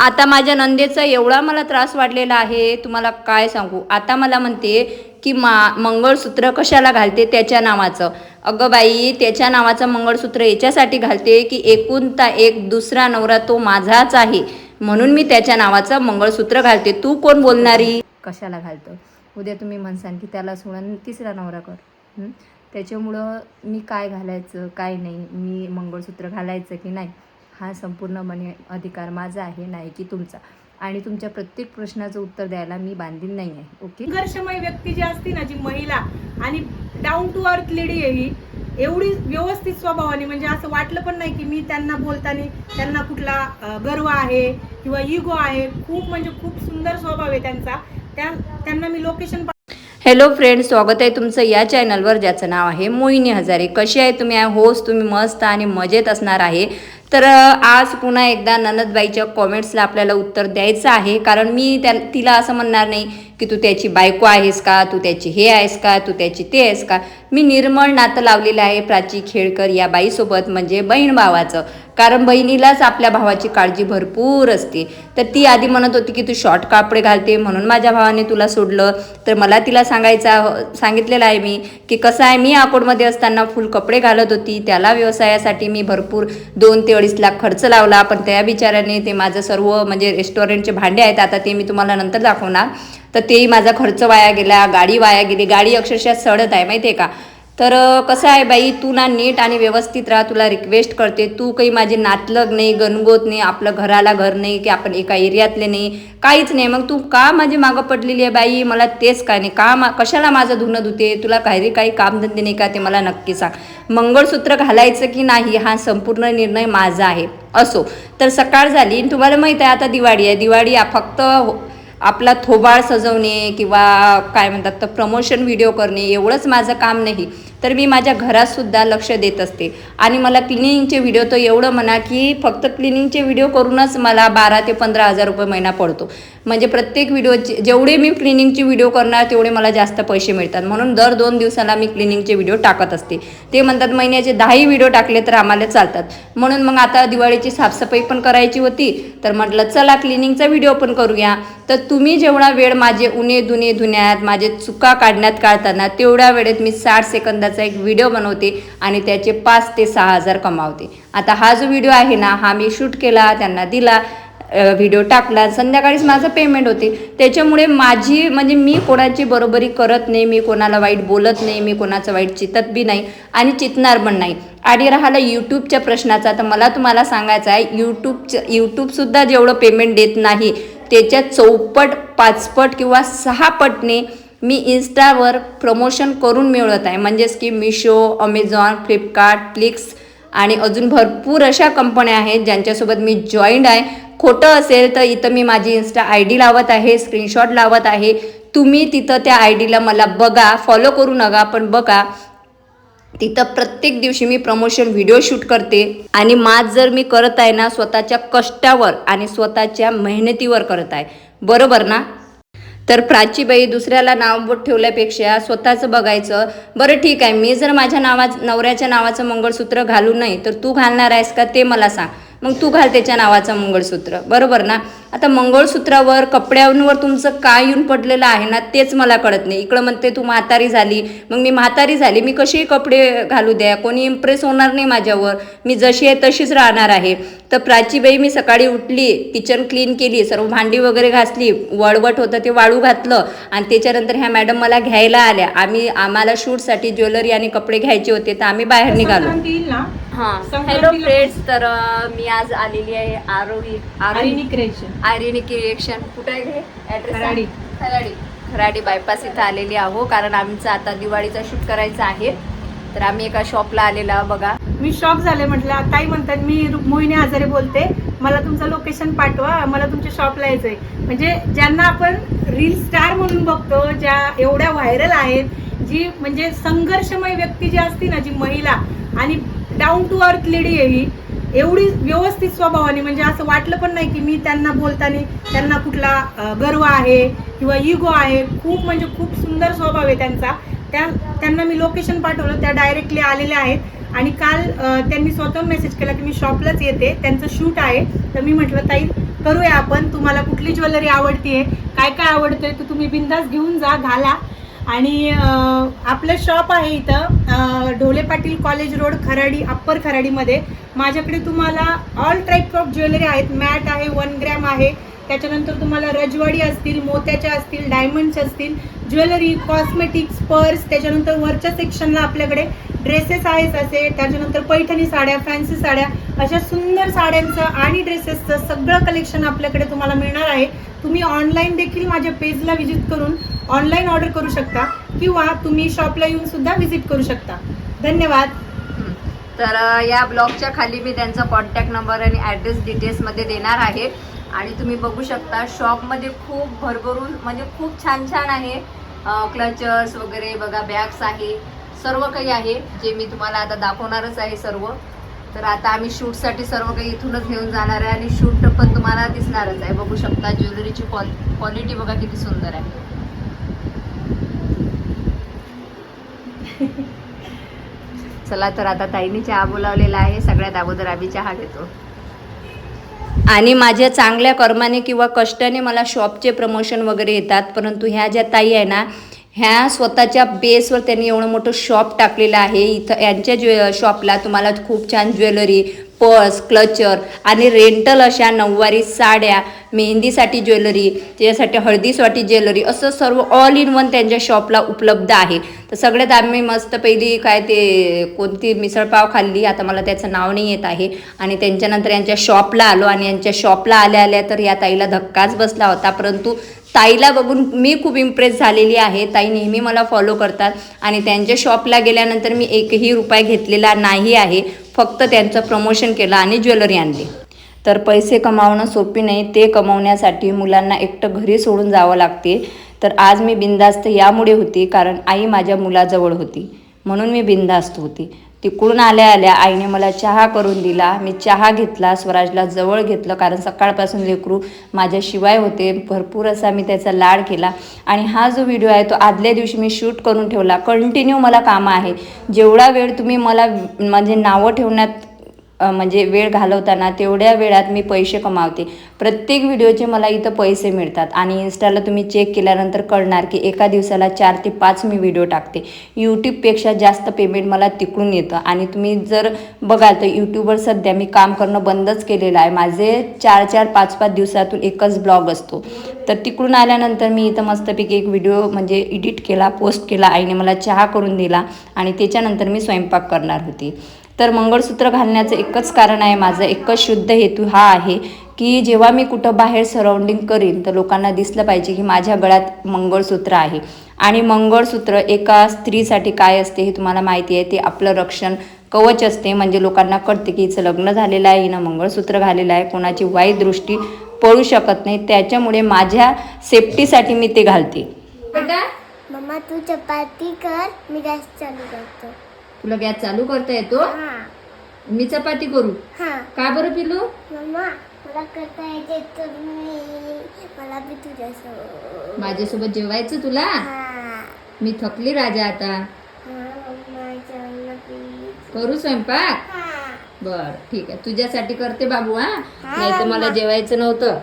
आता माझ्या नंदेचा एवढा मला त्रास वाढलेला आहे तुम्हाला काय सांगू? आता मला म्हणते की मा मंगळसूत्र कशाला घालते? त्याच्या नावाचं. अगं बाई त्याच्या नावाचं मंगळसूत्र याच्यासाठी घालते की एकूणता एक दुसरा नवरा तो माझाच आहे. म्हणून मी त्याच्या नावाचं मंगळसूत्र घालते. तू कोण बोलणारी? कशाला घालतं? उद्या तुम्ही म्हणसान की त्याला सोडून तिसरा नवरा कर. त्याच्यामुळं मी काय घालायचं काय नाही? मी मंगळसूत्र घालायचं की नाही? हा संपूर्णपणे अधिकार माझा आहे नाही की तुमचा. आणि तुमच्या प्रत्येक प्रश्नाचं उत्तर द्यायला मी बांधील नाही आहे ओके? संघर्षमय व्यक्ती जी असते ना जी महिला आणि डाऊन टू अर्थ लेडी आहे ही एवढी व्यवस्थित स्वभावाने म्हणजे असं वाटलं पण नाही की मी त्यांना बोलताना त्यांना कुठला गर्व आहे किंवा इगो आहे खूप म्हणजे खूप सुंदर स्वभाव आहे त्यांचा. त्या त्यांना मी लोकेशन हॅलो फ्रेंड्स स्वागत आहे तुमचं या चॅनलवर ज्याचं नाव आहे मोहिनी हजारे. कशी आहे तुम्ही? होस्ट तुम्ही मस्त आणि मजेत असणार आहे. तर आज पुन्हा एकदा ननदबाईच्या कॉमेंट्सला आपल्याला उत्तर द्यायचं आहे. कारण मी त्या तिला असं म्हणणार नाही की तू त्याची बायको आहेस का? तू त्याची हे आहेस का? तू त्याची ते आहेस का? मी निर्मळ नातं लावलेलं आहे प्राची खेळकर या बाईसोबत म्हणजे बहीण भावाचं. कारण बहिणीलाच आपल्या भावाची काळजी भरपूर असते. तर ती आधी म्हणत होती की तू शॉर्ट कापडे घालते म्हणून माझ्या भावाने तुला सोडलं. तर मला तिला सांगायचा सांगितलेलं आहे मी की कसं आहे मी अकोटमध्ये असताना फुल कपडे घालत होती. त्याला व्यवसायासाठी मी भरपूर दोन ते अडीच लाख खर्च लावला. पण त्या बिचाराने ते माझं सर्व म्हणजे रेस्टॉरंटचे भांडे आहेत आता ते मी तुम्हाला नंतर दाखवणार. तर तेही माझा खर्च वाया गेला गाडी वाया गेली गाडी अक्षरशः सडत आहे माहिती आहे का? तर कसं आहे बाई तू ना नीट आणि व्यवस्थित राहा तुला रिक्वेस्ट करते. तू काही माझे नातलग नाही गणगोत नाही आपलं घराला घर नाही की आपण एका एरियातले नाही काहीच नाही. मग तू का माझी मागं पडलेली आहे बाई? मला तेच काय नाही. का मा कशाला माझं धुणं धुते? तुला काही काही कामधंदे नाही का ते? मला नक्की सांग. मंगळसूत्र घालायचं की नाही हा संपूर्ण निर्णय माझा आहे. असो. तर सकाळ झाली आणि तुम्हाला माहीत आहे आता दिवाळी आहे. दिवाळी फक्त आपला थोबाळ सजवणे किंवा काय म्हणतात तर प्रमोशन व्हिडिओ करणे एवढंच माझं काम नाही. तर मी माझ्या घरातसुद्धा लक्ष देत असते. आणि मला क्लिनिंगचे व्हिडिओ तर एवढं म्हणा की फक्त क्लिनिंगचे व्हिडिओ करूनच मला बारा ते पंधरा हजार रुपये महिना पडतो. म्हणजे प्रत्येक व्हिडिओचे जेवढे मी क्लिनिंगचे व्हिडिओ करणार तेवढे मला जास्त पैसे मिळतात. म्हणून दर दोन दिवसाला मी क्लिनिंगचे व्हिडिओ टाकत असते. ते म्हणतात महिन्याचे दहाही व्हिडिओ टाकले तर आम्हाला चालतात. म्हणून मग आता दिवाळीची साफसफाई पण करायची होती. तर म्हटलं चला क्लिनिंगचा व्हिडिओ पण करूया. तर तुम्ही जेवढा वेळ माझे उणे दुने धुण्यात माझे चुका काढण्यात काढताना तेवढ्या वेळेत मी साठ सेकंदाचा एक व्हिडिओ बनवते आणि त्याचे पाच ते सहा हजार कमावते. आता हा जो व्हिडिओ आहे ना हा मी शूट केला त्यांना दिला व्हिडिओ टाकला संध्याकाळीच माझं पेमेंट होते. त्याच्यामुळे माझी म्हणजे मी कोणाची बरोबरी करत नाही मी कोणाला वाईट बोलत नाही मी कोणाचं वाईट चितत बी नाही आणि चितणार पण नाही. आणि राहिला यूट्यूबच्या प्रश्नाचा तर मला तुम्हाला सांगायचं आहे यूट्यूबचं यूट्यूबसुद्धा जेवढं पेमेंट देत नाही त्याच्या चौपट पाचपट किंवा सहा पटने मी इन्स्टावर प्रमोशन करून मिळवत आहे. म्हणजेच की मिशो अमेझॉन फ्लिपकार्ट क्लिक्स आणि अजून भरपूर अशा कंपन्या आहेत ज्यांच्यासोबत मी जॉईंड आहे. खोटं असेल तर इथं मी माझी इन्स्टा आय डी लावत आहे स्क्रीनशॉट लावत आहे. तुम्ही तिथं त्या आय डीला मला बघा फॉलो करू नका पण बघा तिथं प्रत्येक दिवशी मी प्रमोशन व्हिडिओ शूट करते. आणि माझ जर मी करत आहे ना स्वतःच्या कष्टावर आणि स्वतःच्या मेहनतीवर करत आहे. बरोबर ना? तर प्राचीबाई दुसऱ्याला नाव ठेवल्यापेक्षा स्वतःचं बघायचं बरं ठीक आहे मी जर माझ्या नावा नवऱ्याच्या नावाचं मंगळसूत्र घालू नाही तर तू घालणार आहेस का ते मला सांग. मग तू घाल त्याच्या नावाचं मंगळसूत्र. बरोबर ना? आता मंगळसूत्रावर कपड्यांवर तुमचं काय येऊन पडलेलं आहे ना तेच मला कळत नाही. इकडं म्हणते तू म्हातारी झाली. मग मी म्हातारी झाली मी कशी कपडे घालू द्या कोणी इम्प्रेस होणार नाही माझ्यावर. मी जशी आहे तशीच राहणार आहे. तर प्राचीबाई मी सकाळी उठली किचन क्लीन केली सर्व भांडी वगैरे घासली वळवट होतं ते वाळू घातलं आणि त्याच्यानंतर ह्या मॅडम मला घ्यायला आल्या. आम्ही आम्हाला शूटसाठी ज्वेलरी आणि कपडे घ्यायचे होते तर आम्ही बाहेर निघालो. हां. हॅलो फ्रेंड्स तर मी आज आलेली आहे आरोही आरिनी क्रिएशन आर्यनी क्रिएक्शन कुठं आहे ॲड्रेस खराडी. खराडी. खराडी बायपास इथं आलेली आहो कारण आमचं आता दिवाळीचा शूट करायचा आहे. तर आम्ही एका शॉपला आलेला आहो बघा. मी शॉक झाले म्हटलं ताई म्हणतात मी मोहिनी आजारे बोलते. मला तुमचं लोकेशन पाठवा मला तुमच्या शॉपला यायचंय. म्हणजे ज्यांना आपण रील स्टार म्हणून बघतो ज्या एवढ्या व्हायरल आहेत जी म्हणजे संघर्षमय व्यक्ती जी असते ना जी महिला आणि डाऊन टू अर्थ लेडी आहे ही एवढी व्यवस्थित स्वभावाने म्हणजे असं वाटलं पण नाही की मी त्यांना बोलताना त्यांना कुठला गर्व आहे किंवा इगो आहे. खूप म्हणजे खूप सुंदर स्वभाव आहे त्यांचा. त्या त्यांना मी लोकेशन पाठवलं त्या डायरेक्टली आलेल्या आहेत. आणि काल त्यांनी स्वतः मेसेज केला की मी शॉपलाच येते त्यांचं शूट आहे. तर मी म्हटलं ताई करूया आपण तुम्हाला कुठली ज्वेलरी आवडतीये काय काय आवडतंय तर तुम्ही बिंदास घेऊन जा घाला. आणि आपलं शॉप आहे इथं Dhole Patil college road Kharadi upper खराडीमध्ये. माझ्याकडे तुम्हाला ऑल टाईप ऑफ ज्वेलरी आहेत. मॅट आहे वन ग्रॅम आहे. त्याच्यानंतर तुम्हाला रजवाडी असतील मोत्याच्या असतील डायमंड्स असतील ज्वेलरी कॉस्मेटिक्स पर्स त्याच्यानंतर वरच्या सेक्शनला आपल्याकडे ड्रेसेस आहेत असे. त्याच्यानंतर पैठणी साड्या फॅन्सी साड्या अशा सुंदर साड्यांचं आणि ड्रेसेसचं सगळं कलेक्शन आपल्याकडे तुम्हाला मिळणार आहे. तुम्ही ऑनलाईन देखील माझ्या पेजला व्हिजिट करून ऑनलाईन ऑर्डर करू शकता किंवा तुम्ही शॉपला येऊन सुद्धा व्हिजिट करू शकता. धन्यवाद. तर या ब्लॉगच्या खाली मी त्यांचा कॉन्टॅक्ट नंबर आणि ॲड्रेस डिटेल्समध्ये देणार आहे. आणि तुम्ही बघू शकता शॉपमध्ये खूप भरभरून म्हणजे खूप छान छान आहे. क्लचर्स वगैरे बघा बॅग्स आहे. सर्व काही आहे जे मी तुम्हाला आता दाखवणारच आहे सर्व. तर आता आम्ही शूटसाठी सर्व काही इथूनच घेऊन जाणार आहे आणि शूट पण तुम्हाला दिसणारच आहे. बघू शकता ज्वेलरीची क्वालिटी बघा किती सुंदर आहे. चला तर आता ताईने चहा बोलावलेला आहे. सगळ्यात अगोदर आम्ही चहा घेतो. आणि माझ्या चांगल्या कर्माने किंवा कष्टाने मला शॉपचे प्रमोशन वगैरे येतात परंतु ह्या ज्या ताई आहे ना ह्या स्वतःच्या बेसवर त्यांनी एवढं मोठं शॉप टाकलेलं आहे. इथं यांच्या ज्वे शॉपला तुम्हाला खूप छान ज्वेलरी पर्स क्लचर आणि रेंटल अशा नऊवारी साड्या मेहंदीसाठी ज्वेलरी त्याच्यासाठी हळदीसाठी ज्वेलरी असं सर्व ऑल इन वन त्यांच्या शॉपला उपलब्ध आहे. तर सगळ्यात आम्ही मस्त पहिली काय ते कोणती मिसळपाव खाल्ली आता मला त्याचं नाव नाही येत आहे. आणि त्यांच्यानंतर यांच्या शॉपला आलो आणि यांच्या शॉपला आल्या आल्या तर या ताईला धक्काच बसला होता. परंतु ताईला बघून मी खूप इम्प्रेस झालेली आहे. ताई नेहमी मला फॉलो करतात. आणि त्यांच्या शॉपला गेल्यानंतर मी एकही रुपया घेतलेला नाही आहे. फक्त त्यांचं प्रमोशन केलं आणि ज्वेलरी आणली. तर पैसे कमावणं सोपी नाही ते कमवण्यासाठी मुलांना एकटं घरी सोडून जावं लागते. तर आज मी बिंदास्त यामुळे होती कारण आई माझ्या मुलाजवळ होती. म्हणून मी बिंदास्त होती. तिकडून आल्या आल्या आईने मला चहा करून दिला. मी चहा घेतला स्वराजला जवळ घेतलं कारण सकाळपासून लेकरू माझ्याशिवाय होते. भरपूर असा मी त्याचा लाड केला. आणि हा जो व्हिडिओ आहे तो आदल्या दिवशी मी शूट करून ठेवला. कंटिन्यू मला कामं आहे. जेवढा वेळ तुम्ही मला म्हणजे नावं ठेवण्यात म्हणजे वेळ घालवताना तेवढ्या वेळात मी पैसे कमावते. प्रत्येक व्हिडिओचे मला इथं पैसे मिळतात आणि इन्स्टाला तुम्ही चेक केल्यानंतर कळणार की एका दिवसाला चार ते पाच मी व्हिडिओ टाकते. यूट्यूबपेक्षा जास्त पेमेंट मला तिकडून येतं आणि तुम्ही जर बघाल तर यूट्यूबवर सध्या मी काम करणं बंदच केलेलं आहे. माझे चार चार पाच पाच दिवसातून एकच ब्लॉग असतो. तर तिकडून आल्यानंतर मी इथं मस्तपैकी एक व्हिडिओ म्हणजे एडिट केला पोस्ट केला आईने मला चहा करून दिला आणि त्याच्यानंतर मी स्वयंपाक करणार होती. तर मंगळसूत्र घालण्याचं एकच कारण आहे माझं एकच शुद्ध हेतू हा आहे की जेव्हा मी कुठं बाहेर सराउंडिंग करीन तर लोकांना दिसलं पाहिजे की माझ्या गळ्यात मंगळसूत्र आहे. आणि मंगळसूत्र एका स्त्रीसाठी काय असते हे तुम्हाला माहिती आहे ते आपलं रक्षण कवच असते. म्हणजे लोकांना कळते की हिचं लग्न झालेलं आहे हिनं मंगळसूत्र घालेलं आहे कोणाची वाईट दृष्टी पळू शकत नाही. त्याच्यामुळे माझ्या सेफ्टीसाठी मी ते घालते. बेटा मम्मा तू चपाती कर मी गॅस चालू करतो. तुला गॅस चालू करता येतो? मी चपाती करू. का बरं पिलू मम्मा मला करता येते तर मी मला बी तुझ्यासोबत. माझ्यासोबत जेवायचं तुला? मी थकली राजा आता. हा करू स्वयंपाक? बर ठीक आहे. तुझ्यासाठी करते बाबू हा. नाही तर मला जेवायचं नव्हतं.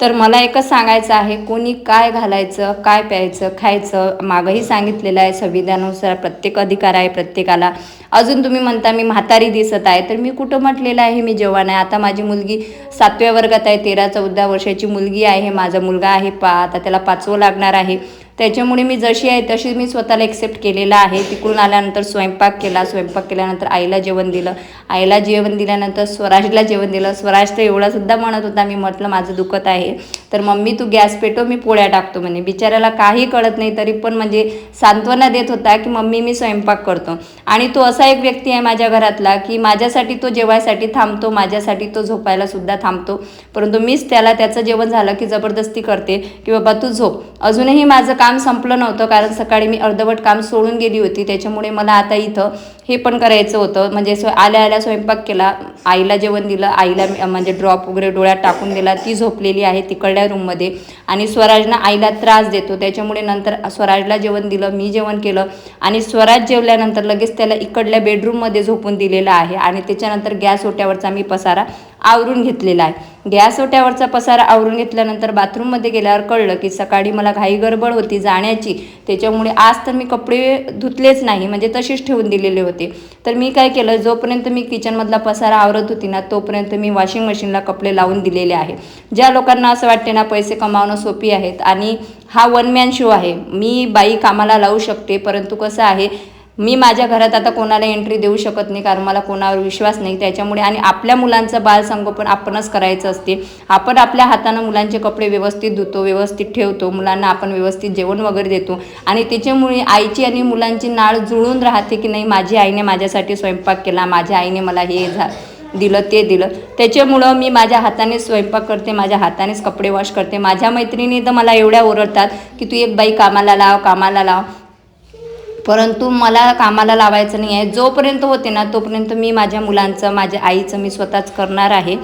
तर मला एकच सांगायचं आहे कोणी काय घालायचं काय प्यायचं खायचं मागंही सांगितलेलं आहे संविधानानुसार प्रत्येक अधिकार आहे प्रत्येकाला. अजून तुम्ही म्हणता मी म्हातारी दिसत आहे तर मी कुठं म्हटलेलं आहे मी जवान आहे. आता माझी मुलगी सातव्या वर्गात आहे तेरा चौदा वर्षाची मुलगी आहे माझा मुलगा आहे पा आता त्याला पाचवं लागणार आहे. त्याच्यामुळे मी जशी आहे तशी मी स्वतःला एक्सेप्ट केलेलं आहे. तिकडून आल्यानंतर स्वयंपाक केला स्वयंपाक केल्यानंतर आईला जेवण दिलं. आईला जेवण दिल्यानंतर स्वराजला जेवण दिलं. स्वराज तर एवढासुद्धा म्हणत होता मी म्हटलं माझं दुखत आहे. तर मम्मी तू गॅस पेटव मी पोळ्या टाकतो म्हणे. बिचाऱ्याला काही कळत नाही तरी पण म्हणजे सांत्वना देत होता की मम्मी मी स्वयंपाक करतो. आणि तो असा एक व्यक्ती आहे माझ्या घरातला की माझ्यासाठी तो जेवायसाठी थांबतो माझ्यासाठी तो झोपायला सुद्धा थांबतो. परंतु मीच त्याला त्याचं जेवण झालं की जबरदस्ती करते की बाबा तू झोप. अजूनही माझं काम काम संपलं नव्हतं कारण सकाळी मी अर्धवट काम सोडून गेली होती. त्याच्यामुळे मला आता इथं हे पण करायचं होतं. म्हणजे स्व आल्या आल्या स्वयंपाक केला. आईला जेवण दिलं. आईला म्हणजे ड्रॉप वगैरे डोळ्यात टाकून दिला. ती झोपलेली आहे तिकडल्या रूममध्ये आणि स्वराजनं आईला त्रास देतो. त्याच्यामुळे नंतर स्वराजला जेवण दिलं. मी जेवण केलं. आणि स्वराज जेवल्यानंतर लगेच त्याला इकडल्या बेडरूममध्ये झोपून दिलेलं आहे. आणि त्याच्यानंतर गॅस ओट्यावरचा मी पसारा आवरून घेतलेला आहे. गॅस ओट्यावरचा पसारा आवरून घेतल्यानंतर बाथरूममध्ये गेल्यावर कळलं की सकाळी मला घाई गडबड होती जाण्याची. त्याच्यामुळे आज तर मी कपडे धुतलेच नाही म्हणजे तसेच ठेवून दिलेले होते. तर मी काय केलं जोपर्यंत मी किचनमधला पसारा आवरत होती ना तोपर्यंत मी वॉशिंग मशीनला कपडे लावून दिलेले आहे. ज्या लोकांना असं वाटते ना पैसे कमावणं सोपी आहेत आणि हा वन मॅन शो आहे. मी बाई कामाला लावू शकते परंतु कसं आहे मी माझ्या घरात आता कोणाला एंट्री देऊ शकत नाही कारण मला कोणावर विश्वास नाही. त्याच्यामुळे आणि आपल्या मुलांचं बालसंगोपन आपणच करायचं असते. आपण आपल्या हातानं मुलांचे कपडे व्यवस्थित धुतो व्यवस्थित ठेवतो मुलांना आपण व्यवस्थित जेवण वगैरे देतो. आणि त्याच्यामुळे आईची आणि मुलांची नाळ जुळून राहते की नाही माझी आईने माझ्यासाठी स्वयंपाक केला माझ्या आईने मला हे झा दिलं ते दिलं. त्याच्यामुळं मी माझ्या हाताने स्वयंपाक करते माझ्या हातानेच कपडे वॉश करते. माझ्या मैत्रिणी तर मला एवढ्या ओरडतात की तू एक बाई कामाला लाव कामाला लाव. परंतु मला कामाला लावायचं नाही आहे. जोपर्यंत होते ना तोपर्यंत मी माझ्या मुलांचं माझ्या आईचं मी स्वतःच करणार आहे.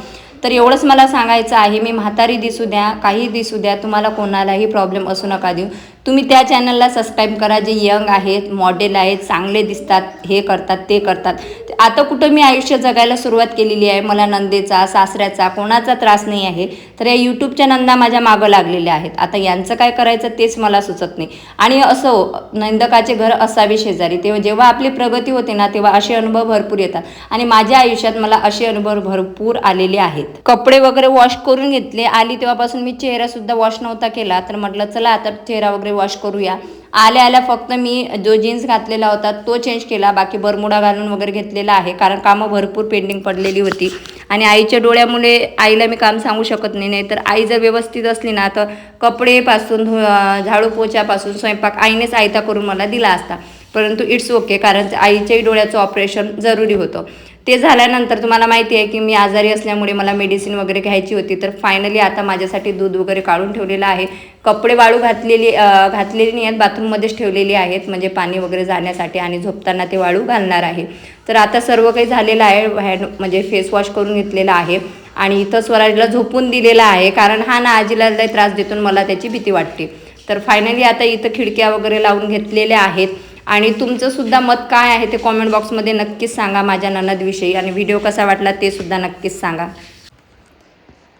तर एवढंच मला सांगायचं आहे मी म्हातारी दिसू द्या काही दिसू द्या तुम्हाला कोणालाही प्रॉब्लेम असू नका देऊ. तुम्ही त्या चॅनलला सबस्क्राईब करा. जे यंग आहेत मॉडेल आहेत चांगले दिसतात हे करतात ते करतात. आता कुठं मी आयुष्य जगायला सुरुवात केलेली आहे मला नंदेचा सासऱ्याचा कोणाचा त्रास नाही आहे तर या यूट्यूबच्या नंदा माझ्या मागं लागलेल्या आहेत. आता यांचं काय करायचं तेच मला सुचत नाही. आणि असो नंदकाचे घर असावे शेजारी. तेव्हा जेव्हा आपली प्रगती होते ना तेव्हा असे अनुभव भरपूर येतात. आणि माझ्या आयुष्यात मला असे अनुभव भरपूर आलेले आहेत. कपडे वगैरे वॉश करून घेतले. आली तेव्हापासून मी चेहरा सुद्धा वॉश नव्हता केला. तर म्हटलं चला आता चेहरा वगैरे वॉश करूया. आल्या आल्या फक्त मी जो जीन्स घातलेला होता तो चेंज केला. बाकी बरमुडा घालून वगैरे घेतलेला आहे कारण कामं भरपूर पेंडिंग पडलेली होती. आणि आईच्या डोळ्यामुळे आईला मी काम सांगू शकत नाही नाही तर आई जर व्यवस्थित असली ना तर कपडेपासून धु- झाडू पोछापासून स्वयंपाक आईनेच आयता करून मला दिला असता. परंतु इट्स ओके कारण आईच्याही डोळ्याचं ऑपरेशन जरुरी होतं. ते झाल्यानंतर तुम्हाला माहिती आहे की मी आजारी असल्यामुळे मला मेडिसिन वगैरे घ्यायची होती. तर फायनली आता माझ्यासाठी दूध वगैरे काढून ठेवलेलं आहे. कपडे वाळू घातलेली घातलेली नाही आहेत. बाथरूममध्येच ठेवलेली आहेत. म्हणजे पाणी वगैरे जाण्यासाठी आणि झोपताना ते वाळू घालणार आहे. तर आता सर्व काही झालेलं आहे. हँड म्हणजे फेसवॉश करून घेतलेला आहे. आणि इथं स्वराजला झोपून दिलेला आहे. कारण हा ना आजीला लय त्रास देतो मला त्याची भीती वाटते. तर फायनली आता इथं खिडक्या वगैरे लावून घेतलेल्या आहेत. आणि तुमचंसुद्धा मत काय आहे ते कॉमेंट बॉक्समध्ये नक्कीच सांगा माझ्या ननदविषयी. आणि व्हिडिओ कसा वाटला ते सुद्धा नक्कीच सांगा.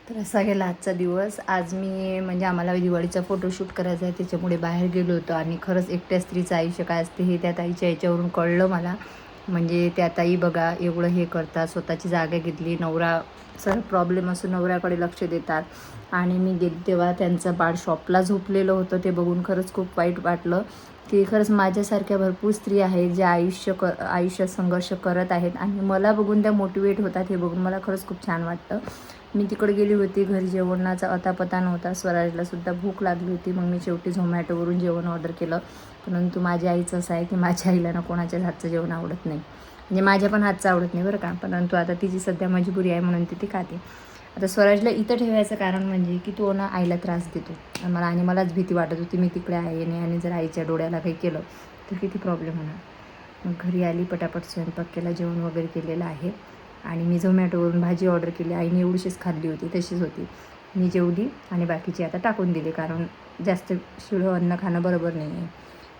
तर असा गेला आजचा दिवस. आज मी म्हणजे आम्हाला दिवाळीचा फोटोशूट करायचा आहे त्याच्यामुळे बाहेर गेलो होतो. आणि खरंच एकट्या स्त्रीचं आयुष्य काय असते हे त्या ताईच्या याच्यावरून कळलं मला. म्हणजे त्या ताई बघा एवढं हे करतात स्वतःची जागा घेतली नवरा सर प्रॉब्लेम असून नवऱ्याकडे लक्ष देतात. आणि मी गेली तेव्हा त्यांचं बाळ शॉपला झोपलेलं होतं ते बघून खरंच खूप वाईट वाटलं. की खरंच माझ्यासारख्या भरपूर स्त्री आहेत ज्या आयुष्य क आयुष्यात संघर्ष करत आहेत आणि मला बघून त्या मोटिवेट होतात हे बघून. मला खरंच खूप छान वाटतं. मी तिकडे गेली होती घरी जेवणाचा अतापता नव्हता. स्वराजला सुद्धा भूक लागली होती. मग मी शेवटी झोमॅटोवरून जेवण ऑर्डर केलं. परंतु माझ्या आईचं असं आहे की माझ्या आईला ना कोणाच्याच हातचं जेवण आवडत नाही. म्हणजे माझ्या पण हातचं आवडत नाही बरं का. परंतु आता तिची सध्या मजबुरी आहे म्हणून ती ती खाते. आता स्वराजला इथं ठेवायचं कारण म्हणजे की तो ना आईला त्रास देतो. आणि मला आणि मलाच भीती वाटत होती मी तिकडे आहे नाही आणि जर आईच्या डोळ्याला काही केलं तर किती प्रॉब्लेम होणार. मग घरी आली पटापट स्वयंपाक केला जेवण वगैरे केलेलं आहे. आणि मी झोमॅटोवरून भाजी ऑर्डर केली. आईने एवढीशीच खाल्ली होती तशीच होती. मी जेवली आणि बाकीची आता टाकून दिली कारण जास्त शिळं अन्न खाणं बरोबर नाही आहे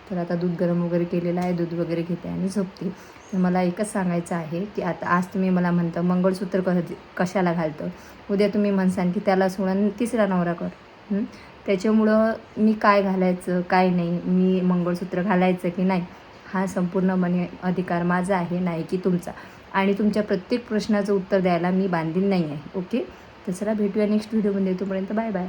तर आता दूध गरम वगैरे केलेलं आहे दूध वगैरे घेते आणि झोपते. तर मला एकच सांगायचं आहे की आता आज तुम्ही मला म्हणता मंगळसूत्र क कशाला घालतं? उद्या तुम्ही म्हणसान की त्याला सोडून तिसरा नवरा कर. त्याच्यामुळं मी काय घालायचं काय नाही? मी मंगळसूत्र घालायचं की नाही? हा संपूर्णपणे अधिकार माझा आहे नाही की तुमचा. आणि तुमच्या प्रत्येक प्रश्नाचं उत्तर द्यायला मी बांधील नाही आहे. ओके? तर चला भेटूया नेक्स्ट व्हिडिओमध्ये. तोपर्यंत बाय बाय.